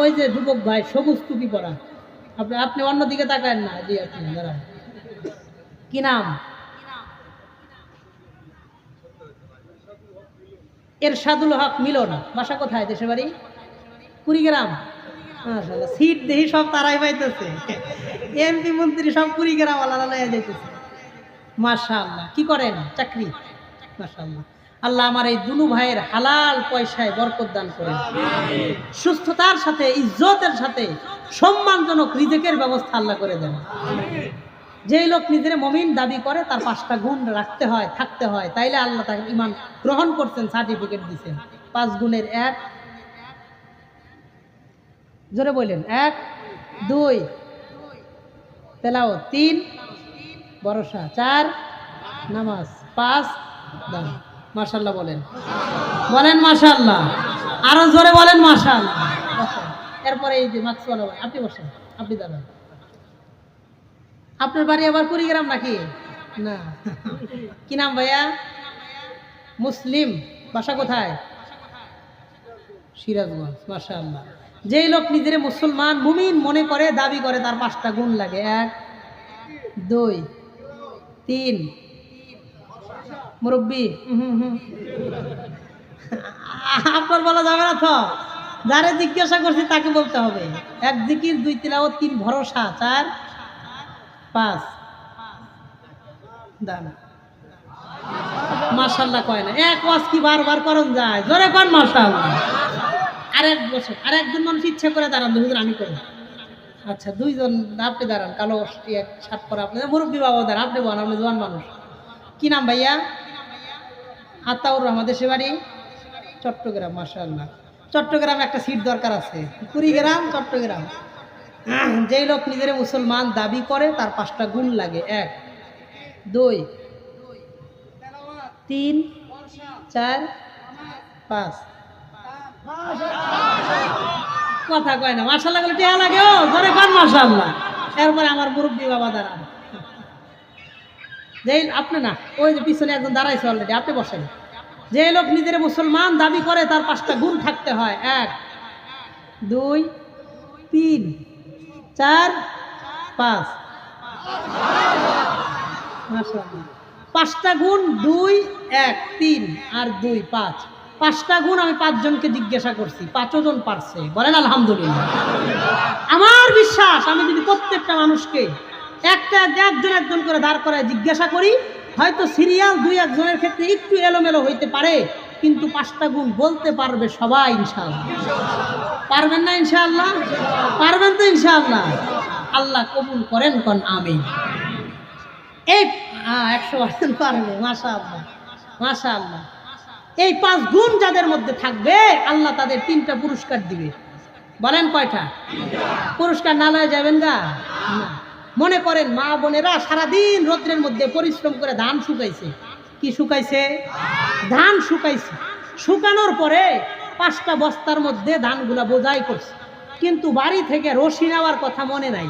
ওই যে যুবক ভাই সবুজ টুপি পরা আপনি আপনি অন্যদিকে তাকান না। জি আপনি দাঁড়ান। কি নাম? এরশাদুল হক মিলন। বাসা কোথায়? দেশে বাড়ি? কুড়িগ্রাম। মাশাআল্লাহ, সিট দেখি সব তারাই পাইতেছে। এমপি মন্ত্রী সব কুড়িগ্রাম আলাদা লয়ে যাইতেছে। মাশাআল্লাহ কি করেন? চাকরি? মাশাআল্লাহ। আল্লাহ আমার এই দুনু ভাইয়ের হালাল পয়সায় বরকত দান করেন। সুস্থতার সাথে, ইজ্জতের সাথে, সম্মানজনক রিজেকের ব্যবস্থা আল্লাহ করে দেন। যেই লোক নিজের মমিন দাবি করে, তার পাঁচটা গুণ রাখতে হয়, থাকতে হয়। তাইলে আল্লাহ তাকে ইমান গ্রহণ করছেন, সার্টিফিকেট দিচ্ছেন পাঁচ গুণের এক, জোরে বললেন এক, দুই তেলাও তিন, ভরসা, চার, নামাজ, পাঁচ, দান। মাশাল্লাহ বলেন। বলেন মাশাল্লাহ আরও জোরে বলেন মাশাল্লাহ এরপরে এই যে মাকসওয়ালা ভাই, আপনি বসেন, আপনি দাঁড়ান। আপনার বাড়ি আবার কুড়িগ্রাম নাকি? না। কি নাম ভাইয়া? মুসলিম। বাসা কোথায়? সিরাজগঞ্জ মাসা আল্লাহ যেই লোক নিজের মুসলমান, মুমিন মনে করে, দাবি করে, তার পাঁচটা গুণ লাগে। এক, দুই, তিন মুরব্বী। আপনার বলা যাবে না তো। যারে জিজ্ঞাসা করছি তাকে বলতে হবে। এক জিকির, দুই তিলাও তিন ভরসা, চার, পাঁচ। দান মাশাল্লাহ কয় না। এক ওয়াজ কি বারবার করন যায়? জোরে কর মাশাল্লাহ আরেক বছর, আরেকজন মানুষ ইচ্ছে করে দাঁড়ান হুজুর আমি করি। আচ্ছা দুইজন আপনি দাঁড়ান। কালো এক শার্ট পরে আপনি মুরব্বী বাবা দাঁড়ান, আপনি বলেন, আপনি জোয়ান মানুষ। কি নাম ভাইয়া? আতাউর রহমান দেশে বাড়ি চট্টগ্রাম মাশাল্লাহ চট্টগ্রাম একটা সিট দরকার আছে। কুড়িগ্রাম, চট্টগ্রাম। যেই লোক নিজের মুসলমান দাবি করে, তার পাঁচটা গুণ লাগে। এক, দুই, তিন, চার, পাঁচ। কথা কয় না মার্শাল্লাহ বলে টেহা লাগে, ও ধরে কন মার্শাল্লাহ এরপরে আমার মুরব্বী বাবা দাঁড়ান। যেই, আপনি না, ওই যে পিছনে একজন দাঁড়াইছে অলরেডি আপনি বসেন। যে লোক নিজের মুসলমান দাবি করে, তার পাঁচটা গুণ থাকতে হয়। এক, দুই, তিন, চার, পাঁচ। পাঁচটা গুণ দুই, এক, তিন আর দুই, পাঁচ। পাঁচটা গুণ আমি পাঁচজনকে জিজ্ঞাসা করছি পাঁচজন পারছে। বলেন, আলহামদুলিল্লাহ। আমার বিশ্বাস, আমি যদি প্রত্যেকটা মানুষকে একটা একজন একজন করে দাঁড় করায় জিজ্ঞাসা করি হয়তো সিরিয়াল দুই একজনের ক্ষেত্রে একটু এলোমেলো হইতে পারে, কিন্তু পাঁচটা গুণ বলতে পারবে সবাই ইনশাল্লাহ পারবেন না, ইনশাআল্লাহ? পারবেন তো, ইনশাআল্লাহ? আল্লাহ কবুল করেন, কন আমি এই একশো পারবে মাশা আল্লাহ মাশা আল্লাহ এই পাঁচ গুণ যাদের মধ্যে থাকবে, আল্লাহ তাদের তিনটা পুরস্কার দিবে। বলেন কয়টা? পুরস্কার না লয়ে যাবেন গা? না। মনে করেন মা বোনেরা সারাদিন রৌদ্রের মধ্যে পরিশ্রম করে ধান শুকাইছে। কি শুকাইছে? ধান শুকাইছে। শুকানোর পরে পাঁচটা বস্তার মধ্যে ধানগুলা বোঝাই করছে। কিন্তু বাড়ি থেকে রশি নেওয়ার কথা মনে নাই।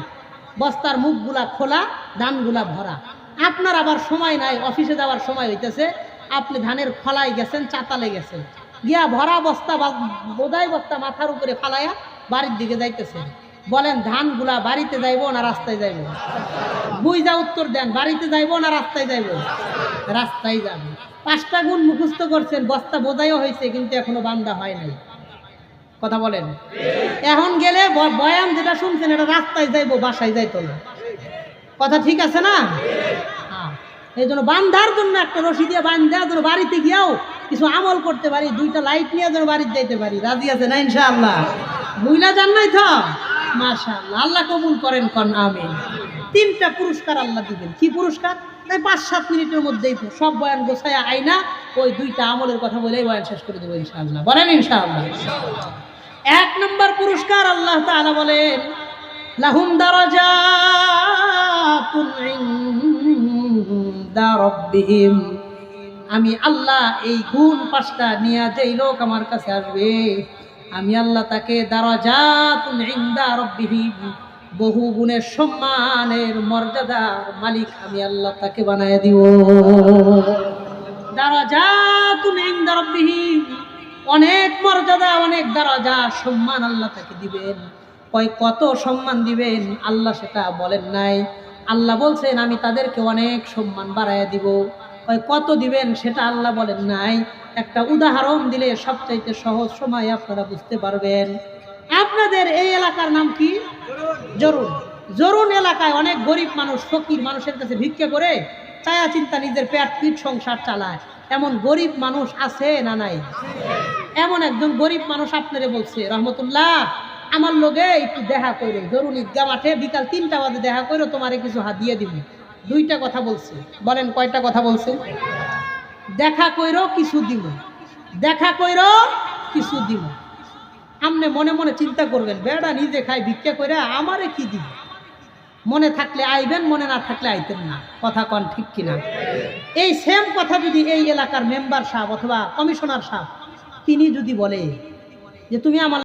বস্তার মুখগুলা খোলা, ধানগুলা ভরা। আপনার আবার সময় নাই, অফিসে যাওয়ার সময় হইতেছে। আপনি ধানের ফলাই গেছেন, চাতালে গেছেন। গিয়া ভরা বস্তা বা বোধাই বস্তা মাথার উপরে ফালাইয়া বাড়ির দিকে যাইতেছেন। বলেন, ধানগুলা বাড়িতে যাইবো না রাস্তায় যাইবো? বুঝা উত্তর দেন, বাড়িতে যাইবো না রাস্তায় যাইবো? রাস্তায় যাবে। পাঁচটা গুণ মুখস্থ করছেন, বস্তা বোঝাইও হয়েছে, কিন্তু এখনও বান্দা হয় নাই। কথা বলেন? এখন গেলে বয়ান যেটা শুনছেন, এটা রাস্তায় যাইবো, বাসায় যাইতো না। কথা ঠিক আছে না? হ্যাঁ। এই জন্য বান্ধার জন্য একটা রশি দিয়ে বান্ধা যেন বাড়িতে গিয়েও কিছু আমল করতে পারি, দুইটা লাইট নিয়ে যেন বাড়িতে যাইতে পারি। রাজি আছে না ইনশাআল্লাহ? বুইলা যান নাই তো? মাশাআল্লাহ, আল্লাহ কবুল করেন, কন, আমিন। তিনটা পুরস্কার আল্লাহ দিবেন। কি পুরস্কার? এই পাঁচ সাত মিনিটের মধ্যেই সব বয়ান গোছায় আইনা ওই দুইটা আমলের কথা বলেই বয়ান শেষ করে দেবো ইনশাআল্লাহ। বলেন ইনশাআল্লাহ। এক নম্বর পুরস্কার আল্লাহ তাআলা বলেন, লাহুম দারাজাতুন ইনদা রাব্বিহিম। আমি আল্লাহ এই গুণ পাঁচটা নিয়ে যেই লোক আমার কাছে আসবে আমি আল্লাহ তাকে বহু গুণের সম্মানের মর্যাদার মালিক আমি আল্লাহ তাকে বানায় দিব। অনেক মর্যাদা, অনেক দরজা, সম্মান আল্লাহ তাকে দিবেন। কয় কত সম্মান দিবেন? আল্লাহ সেটা বলেন নাই। আল্লাহ বলছেন, আমি তাদেরকে অনেক সম্মান বাড়াইয়া দিব। কয় কত দিবেন? সেটা আল্লাহ বলেন নাই। একটা উদাহরণ দিলে সবচাইতে সহজ সময় আপনারা বুঝতে পারবেন। আপনাদের এই এলাকার নাম কি? জরুন। জরুন এলাকায় অনেক গরিব মানুষ, ফকির মানুষের কাছে ভিক্ষা করে চায়া চিন্তা নিজের পেট পিঠ সংসার চালায়। এমন গরিব মানুষ আছে না নাই? এমন একজন গরিব মানুষ আপনারে বলছে, রহমতুল্লাহ, আমার লোকে একটু দেখা করে জরুন ঈদগা মাঠে বিকাল তিনটা বাজে দেখা করে তোমারে কিছু হাত দিয়ে দিব। দুইটা কথা বলছে। বলেন কয়টা কথা বলছে? দেখা কইরো, কিছু দিব দেখা কইরো, কিছু দিব আপনি মনে মনে চিন্তা করবেন, বেড়া নিজে খাই ভিক্ষা করে আমারে কি দিব? মনে থাকলে আইবেন, মনে না থাকলে আইতেন না। কথা কন ঠিক কিনা? এই সেম কথা যদি এই এলাকার মেম্বার সাহেব অথবা কমিশনার সাহেব, তিনি যদি বলে যে, তুমি আমার